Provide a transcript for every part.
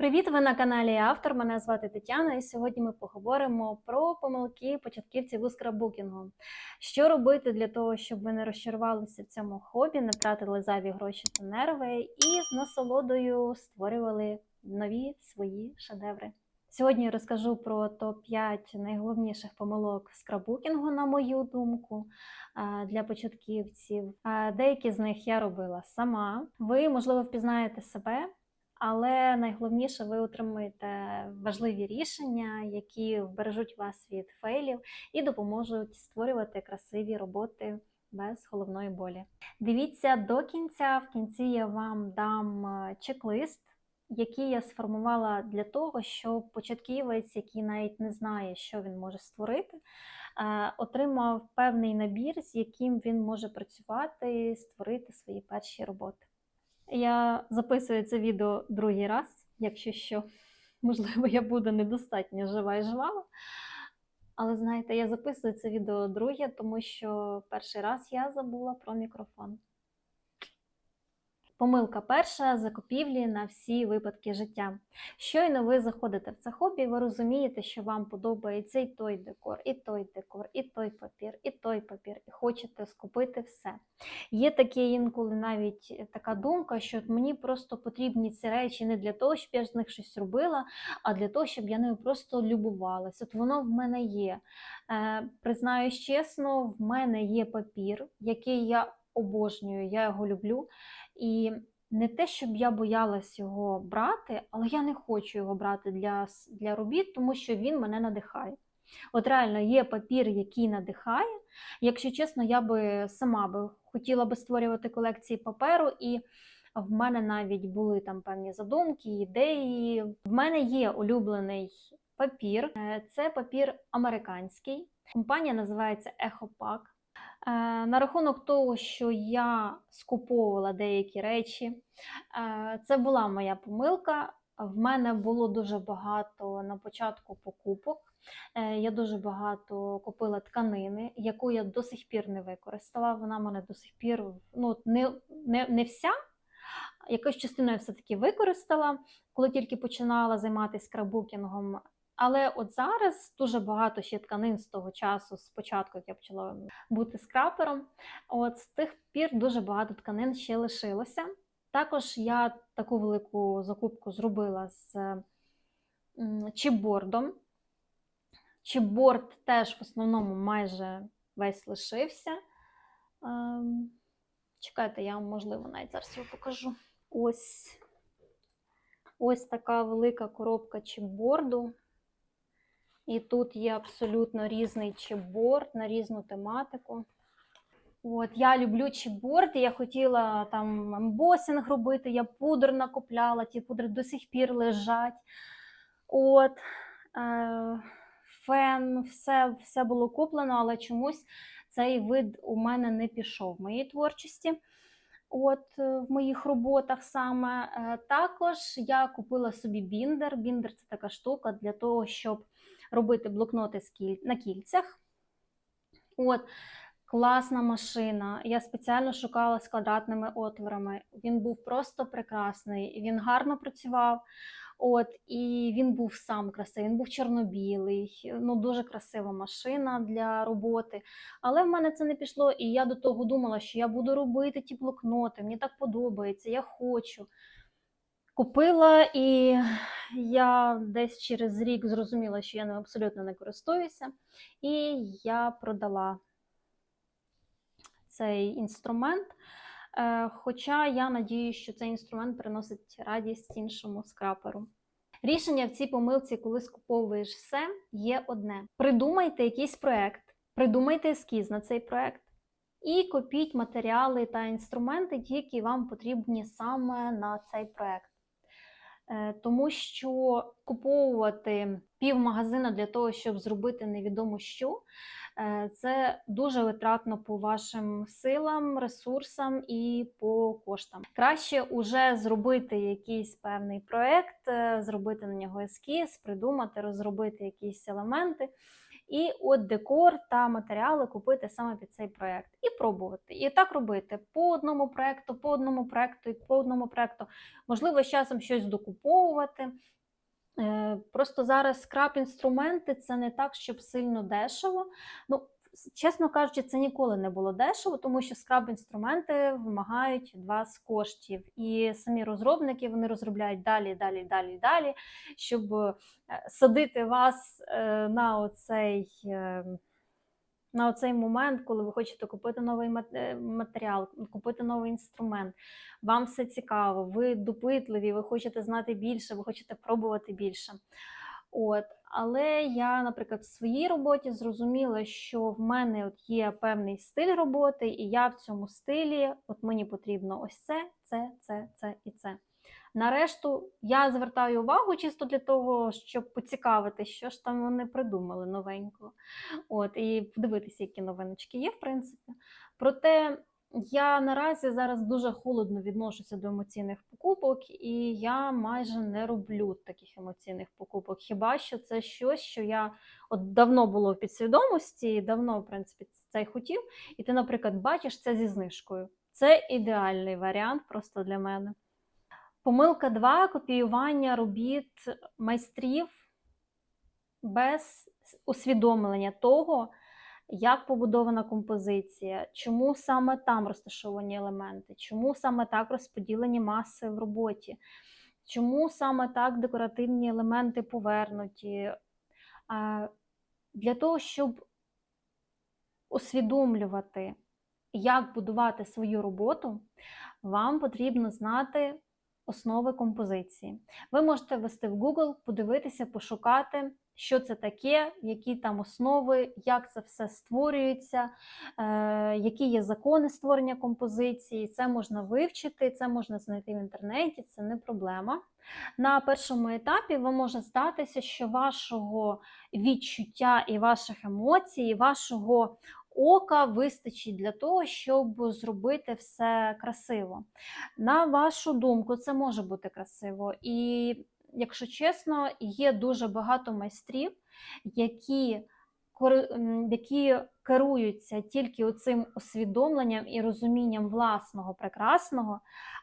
Привіт! Ви на каналі Автор. Мене звати Тетяна, і сьогодні ми поговоримо про помилки початківців у скраббукінгу. Що робити для того, щоб ви не розчарувалися в цьому хобі, не втратили зайві гроші та нерви і з насолодою створювали нові свої шедеври. Сьогодні я розкажу про топ-5 найголовніших помилок в скраббукінгу, на мою думку, для початківців. Деякі з них я робила сама. Ви, можливо, впізнаєте себе. Але найголовніше, ви отримуєте важливі рішення, які вбережуть вас від фейлів і допоможуть створювати красиві роботи без головної болі. Дивіться до кінця. В кінці я вам дам е, чек-лист, який я сформувала для того, щоб початківець, який навіть не знає, що він може створити, е, отримав певний набір, з яким він може працювати і створити свої перші роботи. Я записую це відео другий раз, якщо що, можливо, я буду недостатньо жива і жвава. Але знаєте, я записую це відео друге, тому що перший раз я забула про мікрофон. Помилка перша закупівлі на всі випадки життя. Щойно ви заходите в це хобі, ви розумієте, що вам подобається і той декор, і той декор, і той папір, і той папір, і хочете скупити все. Є таке інколи навіть така думка, що мені просто потрібні ці речі не для того, щоб я з них щось робила, а для того, щоб я нею просто любувалася. От воно в мене є. Е, признаюсь чесно, в мене є папір, який я обожнюю, я його люблю. І не те, щоб я боялась його брати, але я не хочу його брати для, для робіт, тому що він мене надихає. От реально є папір, який надихає. Якщо чесно, я би сама би хотіла би створювати колекції паперу, і в мене навіть були там певні задумки, ідеї. В мене є улюблений папір. Е, Це папір американський. Компанія називається Ехопак. Е, На рахунок того, що я скуповувала деякі речі, е, це була моя помилка. В мене було дуже багато на початку покупок. Е, Я дуже багато купила тканини, яку я до сих пір не використала. Вона мене до сих пір ну, не, не, не вся. Якусь частину я все-таки використала, коли тільки починала займатися скраббукінгом. Але от зараз дуже багато ще тканин з того часу, з початку, як я почала бути скрапером. От з тих пір дуже багато тканин ще лишилося. Також я таку велику закупку зробила з чіпбордом. Чіпборд теж в основному майже весь лишився. Ем, Чекайте, я вам, можливо, навіть зараз його покажу. Ось, ось така велика коробка чіпборду. І тут є абсолютно різний чіпборд на різну тематику. От, я люблю чіпборд, я хотіла там ембосінг робити, я пудр накопляла, ті пудри до сих пір лежать. От, е, фен, все, все було куплено, але чомусь цей вид у мене не пішов в моїй творчості. От е, в моїх роботах саме. Е, Також я купила собі біндер. Біндер це така штука для того, щоб робити блокноти на кільцях. От, класна машина. Я спеціально шукала з квадратними отворами. Він був просто прекрасний, він гарно працював. От, і він був сам красивий, він був чорно-білий, ну дуже красива машина для роботи. Але в мене це не пішло, і я до того думала, що я буду робити ті блокноти, мені так подобається, я хочу. Купила, і я десь через рік зрозуміла, що я ним абсолютно не користуюся, і я продала цей інструмент. Е, Хоча я надію, що цей інструмент приносить радість іншому скраперу. Рішення в цій помилці, коли скуповуєш все, є одне: придумайте якийсь проект, придумайте ескіз на цей проект і купіть матеріали та інструменти, які вам потрібні саме на цей проект. Е, Тому що куповувати півмагазина для того, щоб зробити невідомо що, е, це дуже витратно по вашим силам, ресурсам і по коштам. Краще уже зробити якийсь певний проект, е, зробити на нього ескіз, придумати, розробити якісь елементи і от декор та матеріали купити саме під цей проект і пробувати. І так робити по одному проекту, по одному проекту і по одному проекту. Можливо, з часом щось докуповувати. Е, Просто зараз скраб-інструменти це не так, щоб сильно дешево. Ну, чесно кажучи, це ніколи не було дешево, тому що скраб-інструменти вимагають вас коштів. І самі розробники вони розробляють далі, далі, далі, далі, щоб е, садити вас е, на оцей. е, На оцей момент, коли ви хочете купити новий матеріал, купити новий інструмент, вам все цікаво, ви допитливі, ви хочете знати більше, ви хочете пробувати більше. От. Але я, наприклад, в своїй роботі зрозуміла, що в мене от є певний стиль роботи, і я в цьому стилі, от мені потрібно ось це, це, це, це і це. Нарешту я звертаю увагу чисто для того, щоб поцікавити, що ж там вони придумали новенького. От, і подивитися, які новиночки є, в принципі. Проте я наразі зараз дуже холодно відношуся до емоційних покупок, і я майже не роблю таких емоційних покупок. Хіба що це щось, що я от давно було в підсвідомості, давно, в принципі, це й хотів. І ти, наприклад, бачиш це зі знижкою. Це ідеальний варіант просто для мене. Помилка 2. копіювання робіт майстрів без усвідомлення того, як побудована композиція, чому саме там розташовані елементи, чому саме так розподілені маси в роботі, чому саме так декоративні елементи повернуті. Для того, щоб усвідомлювати, як будувати свою роботу, вам потрібно знати основи композиції. Ви можете ввести в Google, подивитися, пошукати, що це таке, які там основи, як це все створюється, е, які є закони створення композиції. Це можна вивчити, це можна знайти в інтернеті, це не проблема. На першому етапі ви може здатися, що вашого відчуття і ваших емоцій, і вашого ока вистачить для того, щоб зробити все красиво. На вашу думку, це може бути красиво. І, якщо чесно, є дуже багато майстрів, які, які керуються тільки цим усвідомленням і розумінням власного прекрасного.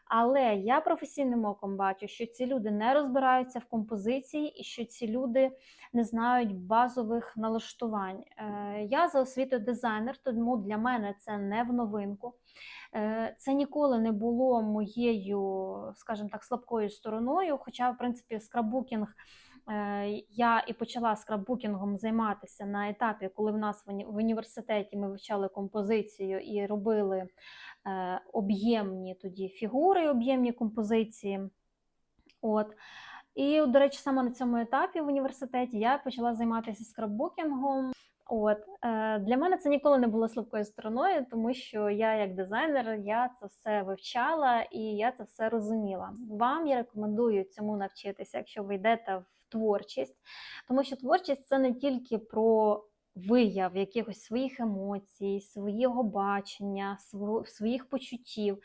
Але я професійним оком бачу, що ці люди не розбираються в композиції і що ці люди не знають базових налаштувань. Е, Я за освітою дизайнер, тому для мене це не в новинку. Е, Це ніколи не було моєю, скажімо так, слабкою стороною. Хоча, в принципі, скраббукінг е, я і почала скраббукінгом займатися на етапі, коли в нас в університеті ми вивчали композицію і робили е, об'ємні тоді фігури, об'ємні композиції. От. І, до речі, саме на цьому етапі в університеті я почала займатися скраббукінгом. От е, для мене це ніколи не було слабкою стороною, тому що я, як дизайнер, я це все вивчала і я це все розуміла. Вам я рекомендую цьому навчитися, якщо ви йдете в творчість, тому що творчість це не тільки про вияв якихось своїх емоцій, свого бачення, своїх почуттів.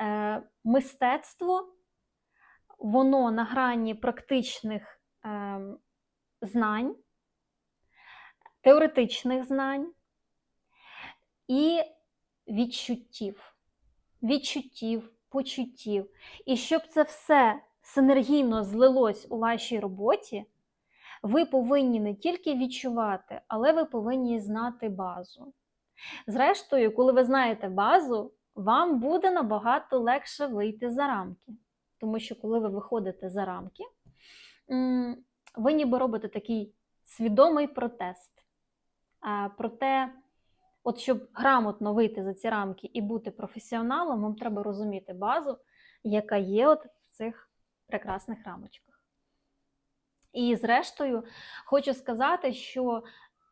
Е, Мистецтво воно на грані практичних ем, знань, теоретичних знань і відчуттів, відчуттів, почуттів. І щоб це все синергійно злилось у вашій роботі, ви повинні не тільки відчувати, але ви повинні знати базу. Зрештою, коли ви знаєте базу, вам буде набагато легше вийти за рамки. Тому що коли ви виходите за рамки, ви ніби робите такий свідомий протест. Проте, от щоб грамотно вийти за ці рамки і бути професіоналом, вам треба розуміти базу, яка є от в цих прекрасних рамочках. І зрештою, хочу сказати, що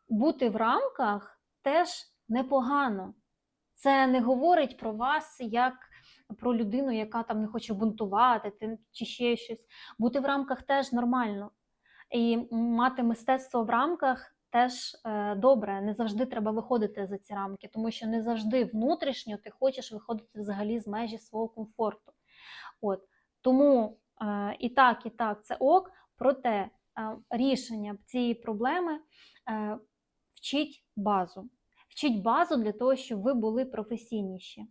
бути в рамках теж непогано. Це не говорить про вас як про людину, яка там не хоче бунтувати чи ще щось. Бути в рамках теж нормально. І мати мистецтво в рамках теж е, добре. Не завжди треба виходити за ці рамки, тому що не завжди внутрішньо ти хочеш виходити взагалі з межі свого комфорту. От. Тому і так, і так, це ок. Проте е, рішення цієї проблеми е, вчіть базу. Вчіть базу для того, щоб ви були професійніші.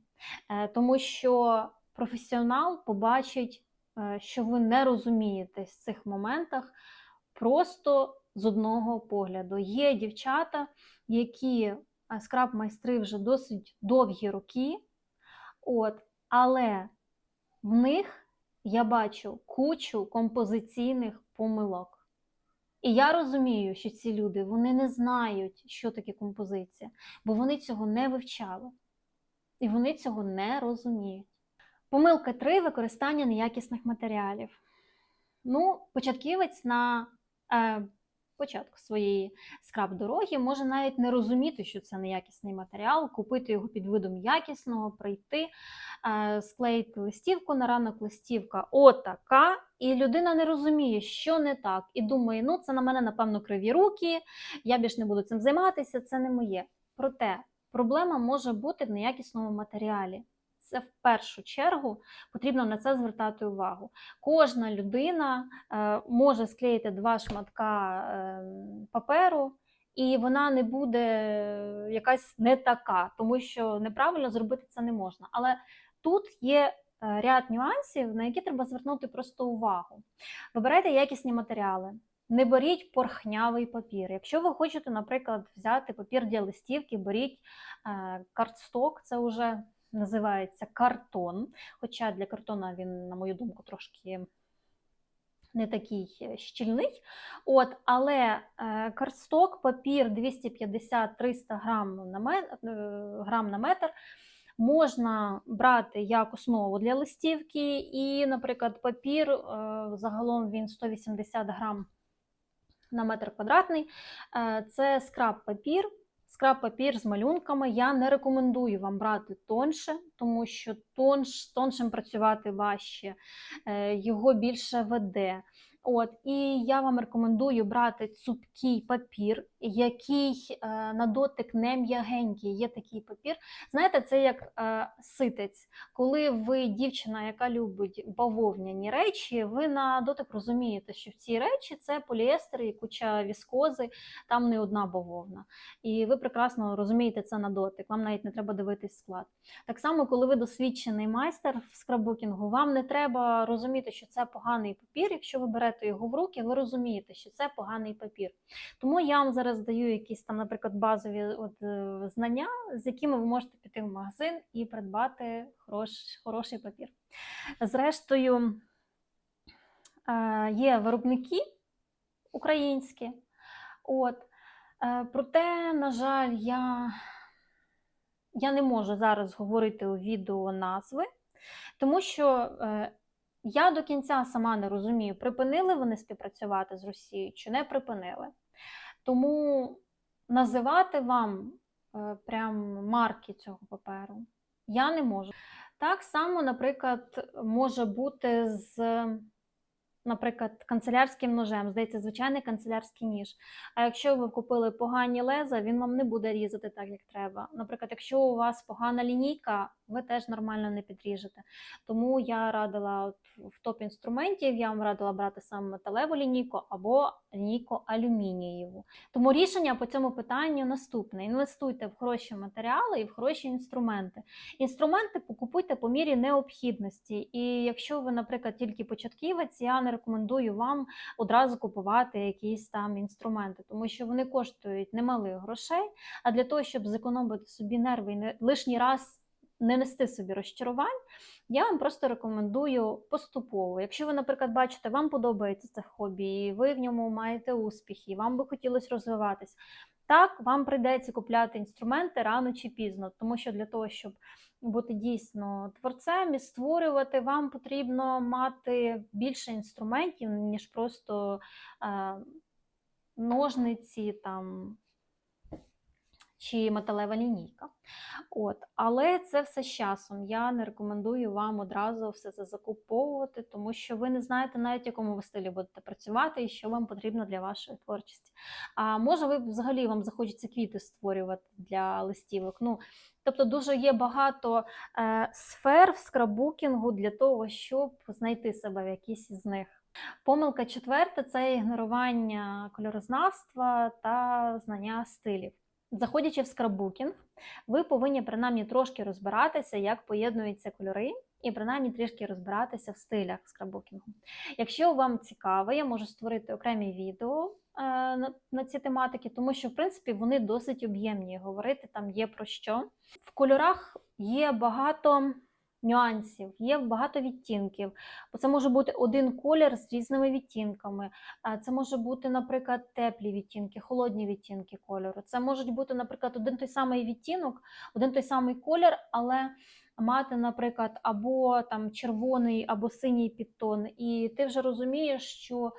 Е, Тому що професіонал побачить, е, що ви не розумієтесь в цих моментах просто з одного погляду. Є дівчата, які е, скраб-майстри вже досить довгі роки, от, але в них я бачу кучу композиційних помилок. І я розумію, що ці люди вони не знають, що таке композиція, бо вони цього не вивчали. І вони цього не розуміють. Помилка 3 використання неякісних матеріалів. Ну, початківець на е, початку своєї скраб-дороги може навіть не розуміти, що це неякісний матеріал, купити його під видом якісного, прийти, е, склеїти листівку на ранок листівка отака, і людина не розуміє, що не так, і думає, ну це на мене, напевно, криві руки, я більш не буду цим займатися, це не моє. Проте проблема може бути в неякісному матеріалі. Це в першу чергу потрібно на це звертати увагу. Кожна людина е, може склеїти два шматка е, паперу, і вона не буде якась не така, тому що неправильно зробити це не можна. Але тут є е, ряд нюансів, на які треба звернути просто увагу. Вибирайте якісні матеріали. Не беріть порхнявий папір. Якщо ви хочете, наприклад, взяти папір для листівки, беріть картсток, це вже називається картон. Хоча для картона він, на мою думку, трошки не такий е, щільний. От, але е, картсток, папір 250-300 грам на, ме- е, грам на метр. Можна брати як основу для листівки, і, наприклад, папір загалом він 180 грам на метр квадратний. Це скраб-папір. Скраб-папір з малюнками. Я не рекомендую вам брати тонше, тому що тонш, тоншим працювати важче, е, його більше веде. От, і я вам рекомендую брати цупкий папір, який е, на дотик не м'ягенький. Є такий папір. Знаєте, це як е, ситець. Коли ви дівчина, яка любить бавовняні речі, ви на дотик розумієте, що в цій речі це поліестер і куча віскози, там не одна бавовна. І ви прекрасно розумієте це на дотик, вам навіть не треба дивитись склад. Так само, коли ви досвідчений майстер в скраббукінгу, вам не треба розуміти, що це поганий папір. Якщо ви берете його в руки, ви розумієте, що це поганий папір. Тому я вам зараз даю якісь там, наприклад, базові от, е, знання, з якими ви можете піти в магазин і придбати хорош, хороший папір. Зрештою, е, є виробники українські. От. Е, Проте, на жаль, я, я не можу зараз говорити у відео назви, тому що я до кінця сама не розумію, припинили вони співпрацювати з Росією чи не припинили. Тому називати вам е, прям марки цього паперу я не можу. Так само, наприклад, може бути з, наприклад, канцелярським ножем, здається, звичайний канцелярський ніж. А якщо ви купили погані леза, він вам не буде різати так, як треба. Наприклад, якщо у вас погана лінійка, ви теж нормально не підріжете. Тому я радила от в топ інструментів, я вам радила брати саме металеву лінійку або лінійку алюмінієву. Тому рішення по цьому питанню наступне: інвестуйте в хороші матеріали і в хороші інструменти. Інструменти покупуйте по мірі необхідності. І якщо ви, наприклад, тільки початківець, я не рекомендую вам одразу купувати якісь там інструменти, тому що вони коштують немалих грошей. А для того, щоб зекономити собі нерви і не лишній раз не нести собі розчарувань, я вам просто рекомендую поступово. Якщо ви, наприклад, бачите, вам подобається це хобі, і ви в ньому маєте успіхи, і вам би хотілося розвиватись, так, вам прийдеться купляти інструменти рано чи пізно, тому що для того, щоб бути дійсно творцем і створювати, вам потрібно мати більше інструментів, ніж просто е, ножниці там. Чи металева лінійка. От. Але це все з часом. Я не рекомендую вам одразу все це закуповувати, тому що ви не знаєте навіть, якому ви стилі будете працювати і що вам потрібно для вашої творчості. А може, ви взагалі вам захочеться квіти створювати для листівок. Ну, Тобто дуже є багато е, сфер в скраббукінгу для того, щоб знайти себе в якійсь із них. Помилка четверта це ігнорування кольорознавства та знання стилів. Заходячи в скраббукінг, ви повинні принаймні трошки розбиратися, як поєднуються кольори, і принаймні трішки розбиратися в стилях скраббукінгу. Якщо вам цікаво, я можу створити окремі відео е, на, на ці тематики, тому що в принципі вони досить об'ємні. Говорити там є про що. В кольорах є багато нюансів, є багато відтінків. Це може бути один колір з різними відтінками. Це може бути, наприклад, теплі відтінки, холодні відтінки кольору. Це можуть бути, наприклад, один той самий відтінок, один той самий колір, але мати, наприклад, або там червоний, або синій підтон. І ти вже розумієш, що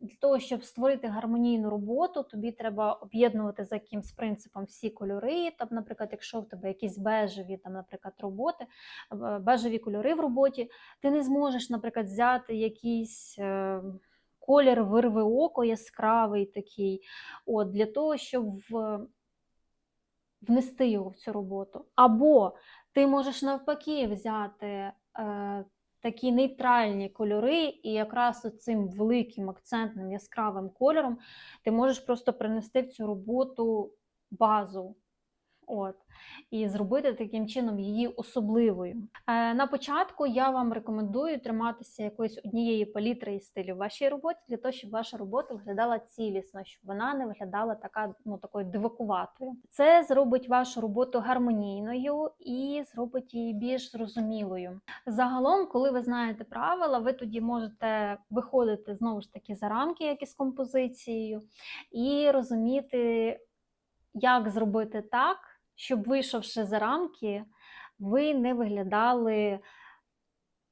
для того, щоб створити гармонійну роботу, тобі треба об'єднувати за якимсь принципом всі кольори. Там, наприклад, якщо в тебе якісь бежеві, там, наприклад, роботи, е, бежеві кольори в роботі, ти не зможеш, наприклад, взяти якийсь. е, Колір вирве око яскравий такий, от, для того, щоб внести його в цю роботу. Або ти можеш навпаки взяти е, такі нейтральні кольори, і якраз цим великим акцентним яскравим кольором ти можеш просто принести в цю роботу базу. От, і зробити таким чином її особливою. Е, на початку я вам рекомендую триматися якоїсь однієї палітри і стилю в вашій роботі, для того, щоб ваша робота виглядала цілісно, щоб вона не виглядала така, ну, такою дивакуватою. Це зробить вашу роботу гармонійною і зробить її більш зрозумілою. Загалом, коли ви знаєте правила, ви тоді можете виходити знову ж таки за рамки, як із композицією, і розуміти, як зробити так щоб, вийшовши за рамки, ви не виглядали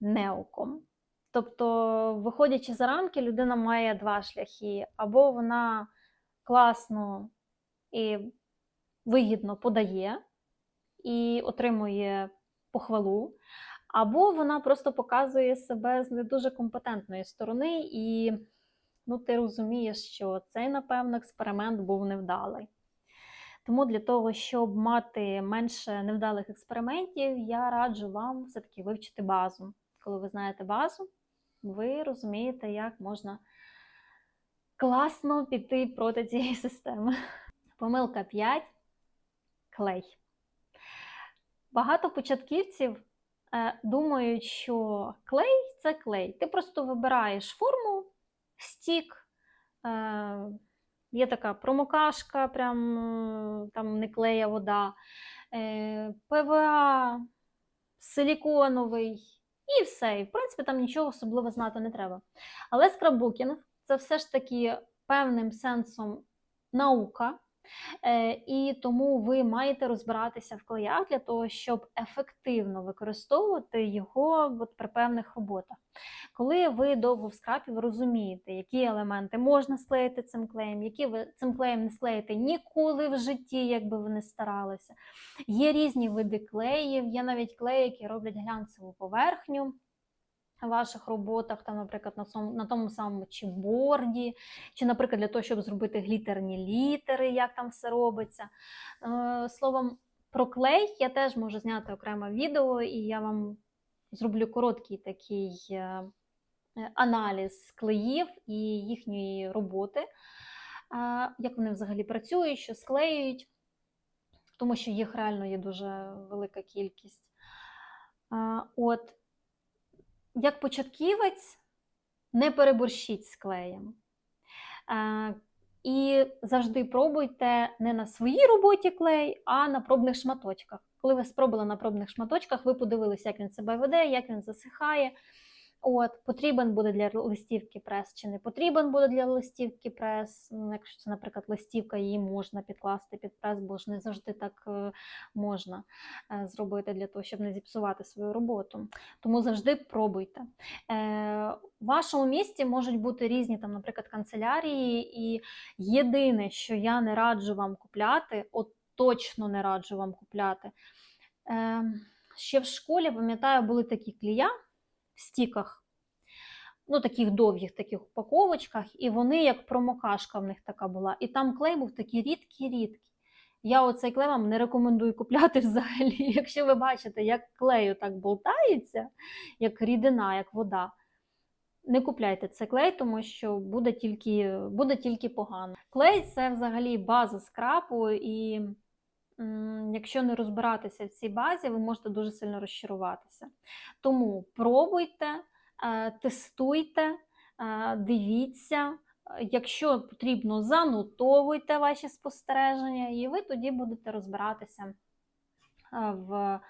неоком. Тобто, виходячи за рамки, людина має два шляхи: або вона класно і вигідно подає і отримує похвалу, або вона просто показує себе з не дуже компетентної сторони, і ну, ти розумієш, що цей, напевно, експеримент був невдалий. Тому для того, щоб мати менше невдалих експериментів, я раджу вам все-таки вивчити базу. Коли ви знаєте базу, ви розумієте, як можна класно піти проти цієї системи. Помилка 5 клей. Багато початківців е, думають, що клей це клей. Ти просто вибираєш форму, стік. Є така промокашка, прям е, там не клея вода, е, ПВА, силіконовий і все. І в принципі, там нічого особливо знати не треба. Але скраббукінг це все ж таки певним сенсом наука. Е, і тому ви маєте розбиратися в клеях для того, щоб ефективно використовувати його от при певних роботах. Коли ви довго в скрапі, ви розумієте, які елементи можна склеїти цим клеєм, які ви цим клеєм не склеїте ніколи в житті, якби ви не старалися. Є різні види клеїв, є навіть клеї, які роблять глянцеву поверхню ваших роботах, там, наприклад, на цьому, на тому самому чіпборді, чи, наприклад, для того, щоб зробити глітерні літери, як там все робиться. Е, словом, про клей я теж можу зняти окреме відео, і я вам зроблю короткий такий е, аналіз клеїв і їхньої роботи, е, як вони взагалі працюють, що склеюють, тому що їх реально є дуже велика кількість. От, як початківець, не переборщіть з клеєм. І завжди пробуйте не на своїй роботі клей, а на пробних шматочках. Коли ви спробували на пробних шматочках, ви подивилися, як він себе веде, як він засихає. От, Потрібен буде для листівки прес чи не потрібен буде для листівки прес. Ну, Якщо це, наприклад, листівка, її можна підкласти під прес, бо ж не завжди так е, можна е, зробити для того, щоб не зіпсувати свою роботу. Тому завжди пробуйте. Е, У вашому місті можуть бути різні, там, наприклад, канцелярії, і єдине, що я не раджу вам купляти, от точно не раджу вам купляти. Ще в школі, пам'ятаю, були такі клія стіках, ну, таких довгих таких упаковочках, і вони як промокашка в них така була. І там клей був такий рідкий-рідкий. Я оцей клей вам не рекомендую купляти взагалі. Якщо ви бачите, як клею так болтається, як рідина, як вода. не купляйте цей клей, тому що буде тільки, буде тільки погано. Клей це взагалі база скрапу, і якщо не розбиратися в цій базі, ви можете дуже сильно розчаруватися. Тому пробуйте, е, тестуйте, е, дивіться. Якщо потрібно, занотовуйте ваші спостереження, і ви тоді будете розбиратися е, в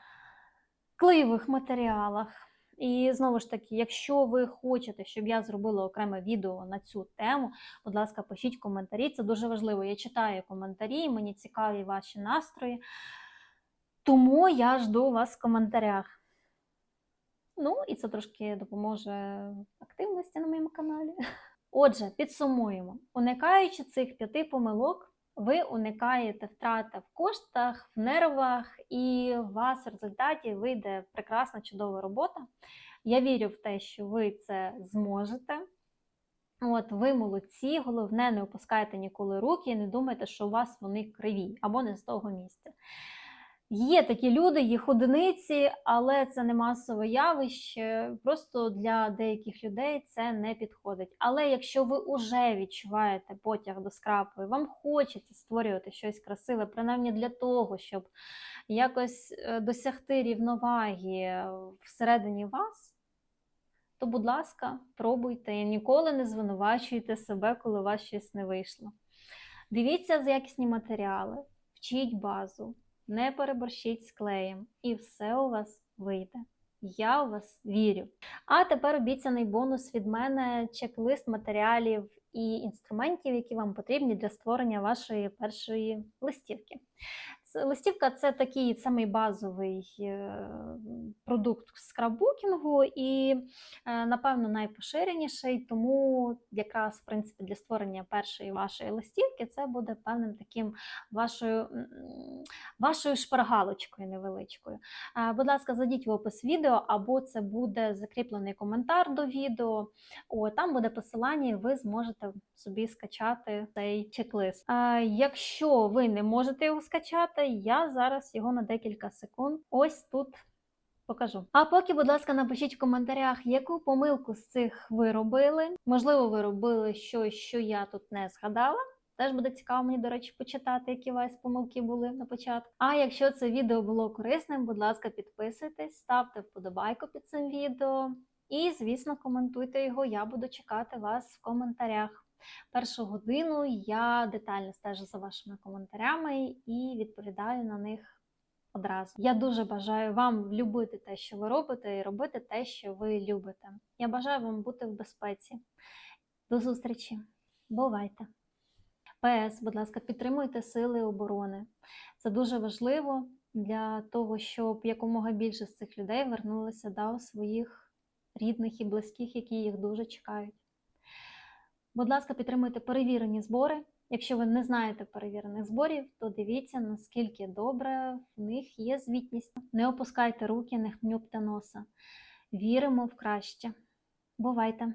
клеєвих матеріалах. І знову ж таки, якщо ви хочете, щоб я зробила окреме відео на цю тему, будь ласка, пишіть коментарі. Це дуже важливо. Я читаю коментарі, мені цікаві ваші настрої. Тому я жду вас в коментарях. Ну, і це трошки допоможе активності на моєму каналі. Отже, підсумуємо: уникаючи цих п'яти помилок, ви уникаєте втрати в коштах, в нервах, і у вас в результаті вийде прекрасна чудова робота. Я вірю в те, що ви це зможете. От, ви молодці, головне, не опускайте ніколи руки і не думайте, що у вас вони криві або не з того місця. Є такі люди, їх одиниці, але це не масове явище. Просто для деяких людей це не підходить. Але якщо ви вже відчуваєте потяг до скрапу, і вам хочеться створювати щось красиве, принаймні для того, щоб якось е, досягти рівноваги всередині вас, то, будь ласка, пробуйте і ніколи не звинувачуйте себе, коли у вас щось не вийшло. Дивіться з якісні матеріали, вчіть базу не переборщіть з клеєм, і все у вас вийде. Я у вас вірю. А тепер обіцяний бонус від мене чек-лист матеріалів і інструментів, які вам потрібні для створення вашої першої листівки. Листівка це такий самий базовий е, продукт скраббукінгу і, е, напевно, найпоширеніший, тому якраз в принципі для створення першої вашої листівки це буде певним таким вашою, вашою шпаргалочкою невеличкою. Будь ласка, зайдіть в опис відео, або це буде закріплений коментар до відео. О, там буде посилання, і ви зможете собі скачати цей чек-лист. Якщо ви не можете його скачати, я зараз його на декілька секунд ось тут покажу. А поки, будь ласка, напишіть в коментарях, яку помилку з цих ви робили. Можливо, ви робили щось, що я тут не згадала. Теж буде цікаво мені, до речі, почитати, які у вас помилки були на початку. А якщо це відео було корисним, будь ласка, підписуйтесь, ставте вподобайку під цим відео. І, звісно, коментуйте його. Я буду чекати вас в коментарях. Першу годину я детально стежу за вашими коментарями і відповідаю на них одразу. Я дуже бажаю вам любити те, що ви робите, і робити те, що ви любите. Я бажаю вам бути в безпеці. До зустрічі! Бувайте! ПС, будь ласка, підтримуйте сили оборони. Це дуже важливо для того, щоб якомога більше з цих людей вернулися до своїх рідних і близьких, які їх дуже чекають. Будь ласка, підтримуйте перевірені збори. Якщо ви не знаєте перевірених зборів, то дивіться, наскільки добре в них є звітність. Не опускайте руки, не хнюпте носа. Віримо в краще. Бувайте!